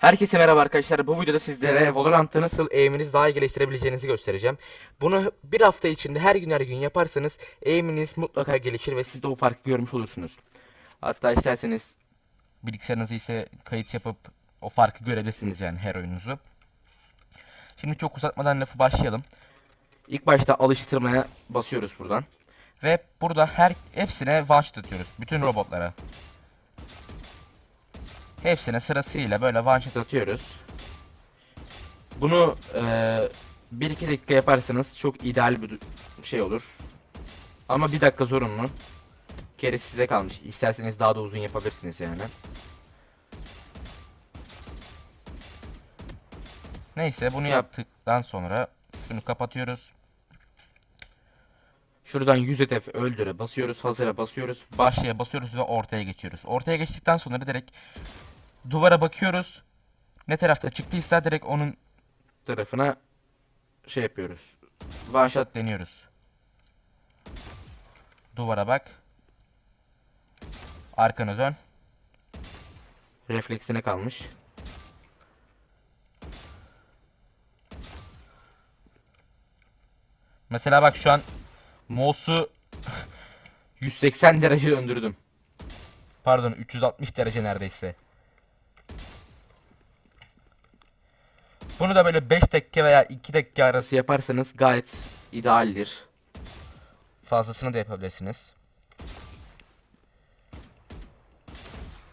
Herkese merhaba arkadaşlar. Bu videoda sizlere Valorant'ta nasıl aim'inizi daha iyi geliştirebileceğinizi göstereceğim. Bunu bir hafta içinde her gün her gün yaparsanız aim'iniz mutlaka gelişir ve siz de o farkı görmüş olursunuz. Hatta isterseniz bilgisayarınızı ise kayıt yapıp o farkı görebilirsiniz yani her oyununuzu. Şimdi çok uzatmadan lafı başlayalım. İlk başta alıştırmaya basıyoruz buradan. Ve burada her hepsine one shot atıyoruz. Bütün robotlara. Hepsine sırasıyla böyle one shot atıyoruz. Bunu eee 1-2 dakika yaparsanız çok ideal bir şey olur. Ama bir dakika zorunlu. Gerisi size kalmış. İsterseniz daha da uzun yapabilirsiniz yani. Neyse bunu yaptıktan sonra şunu kapatıyoruz. Şuradan 100 hedef öldüre basıyoruz. Hazıra basıyoruz. Başlaya basıyoruz ve ortaya geçiyoruz. Ortaya geçtikten sonra direkt duvara bakıyoruz. Ne tarafta çıktıysa direkt onun tarafına şey yapıyoruz. Shot deniyoruz. Duvara bak. Arkana dön. Refleksine kalmış. Mesela bak şu an mouse'u 180 derece döndürdüm. Pardon 360 derece neredeyse. Bunu da böyle 5 dakika veya 2 dakika arası yaparsanız gayet idealdir. Fazlasını da yapabilirsiniz.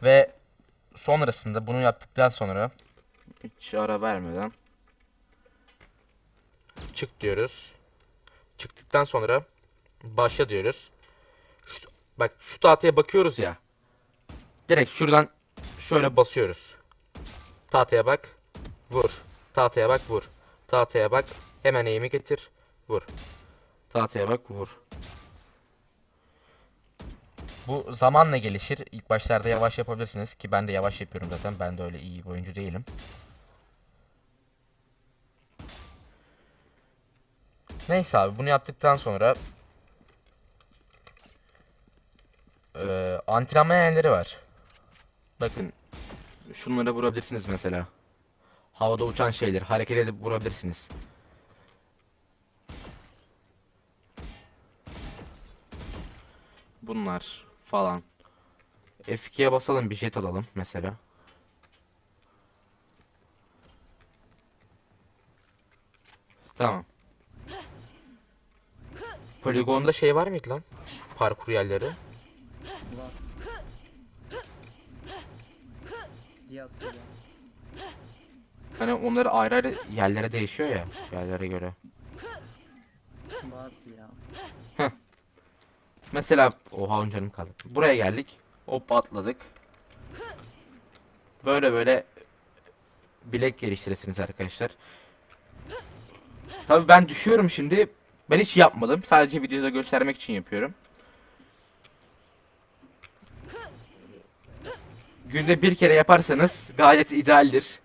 Ve sonrasında bunu yaptıktan sonra hiç ara vermeden çık diyoruz. Çıktıktan sonra başla diyoruz. Şu- bak şu tahtaya bakıyoruz ya. Direkt şuradan şöyle basıyoruz. Tahtaya bak. Vur. Tahtaya bak vur. Tahtaya bak. Hemen eğimi getir. Vur. Tahtaya bak vur. Bu zamanla gelişir. İlk başlarda yavaş yapabilirsiniz ki ben de yavaş yapıyorum zaten. Ben de öyle iyi bir oyuncu değilim. Neyse abi bunu yaptıktan sonra eee antrenman yerleri var. Bakın şunlara vurabilirsiniz mesela. Havada uçan şeyler hareket edip vurabilirsiniz. Bunlar falan. F2'ye basalım bir jet alalım mesela. Tamam. Poligonda şey var mıydı lan? Parkur yerleri. Diye. Hani onları ayrı ayrı yerlere değişiyor ya. Yerlere göre. Mesela oha canım kaldı. Buraya geldik. Hop atladık. Böyle böyle bilek geliştirirsiniz arkadaşlar. Tabii ben düşüyorum şimdi. Ben hiç yapmadım. Sadece videoda göstermek için yapıyorum. Günde bir kere yaparsanız gayet idealdir.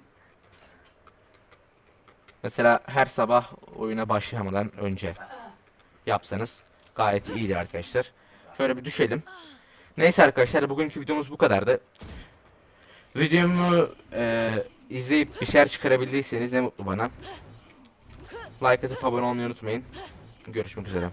Mesela her sabah oyuna başlamadan önce yapsanız gayet iyidir arkadaşlar. Şöyle bir düşelim. Neyse arkadaşlar bugünkü videomuz bu kadardı. Videomu e, izleyip bir şeyler çıkarabildiyseniz ne mutlu bana. Like atıp abone olmayı unutmayın. Görüşmek üzere.